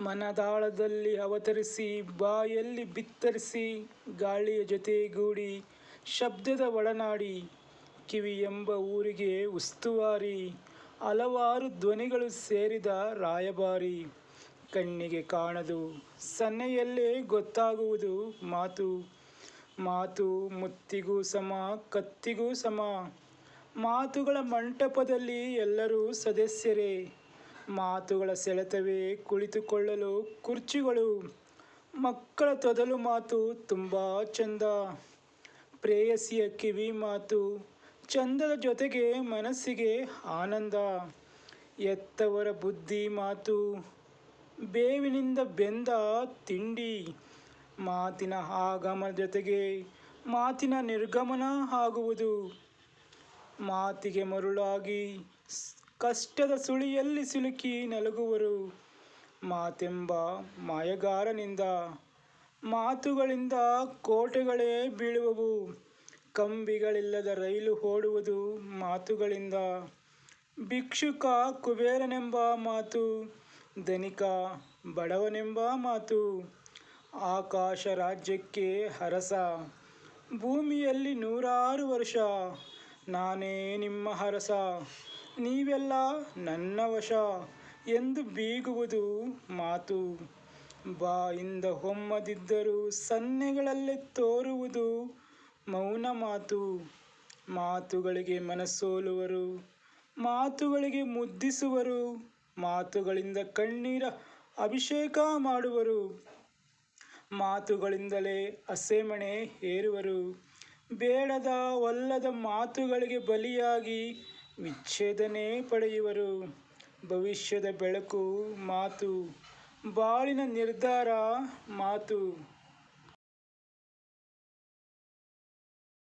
ಮನದಾಳದಲ್ಲಿ ಅವತರಿಸಿ, ಬಾಯಲ್ಲಿ ಬಿತ್ತರಿಸಿ, ಗಾಳಿಯ ಜೊತೆಗೂಡಿ ಶಬ್ದದ ಒಡನಾಡಿ ಕಿವಿ ಎಂಬ ಊರಿಗೆ ಉಸ್ತುವಾರಿ, ಹಲವಾರು ಧ್ವನಿಗಳು ಸೇರಿದ ರಾಯಭಾರಿ. ಕಣ್ಣಿಗೆ ಕಾಣದು, ಸನ್ನೆಯಲ್ಲೇ ಗೊತ್ತಾಗುವುದು ಮಾತು. ಮಾತು ಮುತ್ತಿಗೂ ಸಮ, ಕತ್ತಿಗೂ ಸಮ. ಮಾತುಗಳ ಮಂಟಪದಲ್ಲಿ ಎಲ್ಲರೂ ಸದಸ್ಯರೇ. ಮಾತುಗಳ ಸೆಳೆತವೇ ಕುಳಿತುಕೊಳ್ಳಲು ಕುರ್ಚಿಗಳು, ಮಕ್ಕಳ ತೊದಲು ಮಾತು ತುಂಬ ಚಂದ. ಪ್ರೇಯಸಿಯ ಕಿವಿ ಮಾತು ಚಂದದ ಜೊತೆಗೆ ಮನಸ್ಸಿಗೆ ಆನಂದ. ಎತ್ತವರ ಬುದ್ಧಿ ಮಾತು ಬೇವಿನಿಂದ ಬೆಂದ ತಿಂಡಿ. ಮಾತಿನ ಆಗಮನ ಜೊತೆಗೆ ಮಾತಿನ ನಿರ್ಗಮನ ಆಗುವುದು. ಮಾತಿಗೆ ಮರುಳಾಗಿ ಕಷ್ಟದ ಸುಳಿಯಲ್ಲಿ ಸಿಲುಕಿ ನಲುಗುವರು. ಮಾತೆಂಬ ಮಾಯಗಾರನಿಂದ ಮಾತುಗಳಿಂದ ಕೋಟೆಗಳೇ ಬೀಳುವವು. ಕಂಬಿಗಳಿಲ್ಲದ ರೈಲು ಓಡುವುದು ಮಾತುಗಳಿಂದ. ಭಿಕ್ಷುಕ ಕುಬೇರನೆಂಬ ಮಾತು, ಧನಿಕ ಬಡವನೆಂಬ ಮಾತು. ಆಕಾಶ ರಾಜ್ಯಕ್ಕೆ ಹರಸ, ಭೂಮಿಯಲ್ಲಿ ನೂರಾರು ವರ್ಷ ನಾನೇ ನಿಮ್ಮ ಅರಸ ನೀವೆಲ್ಲ ನನ್ನ ವಶ ಎಂದು ಬೀಗುವುದು ಮಾತು. ಬಾಯಿಂದ ಹೊಮ್ಮದಿದ್ದರೂ ಸನ್ನೆಗಳಲ್ಲೇ ತೋರುವುದು ಮೌನ ಮಾತು. ಮಾತುಗಳಿಗೆ ಮನಸೋಲುವರು ಮಾತುಗಳಿಗೆ ಮುದ್ದಿಸುವರು, ಮಾತುಗಳಿಂದ ಕಣ್ಣೀರ ಅಭಿಷೇಕ ಮಾಡುವರು. ಮಾತುಗಳಿಂದಲೇ ಅಸೆಮಣೆ ಏರುವರು. ಬೇಡದ, ಒಲ್ಲದ ಮಾತುಗಳಿಗೆ ಬಲಿಯಾಗಿ ವಿಚ್ಛೇದನೆ ಪಡೆಯುವರು. ಭವಿಷ್ಯದ ಬೆಳಕು ಮಾತು ಬಾಳಿನ ನಿರ್ಧಾರ ಮಾತು.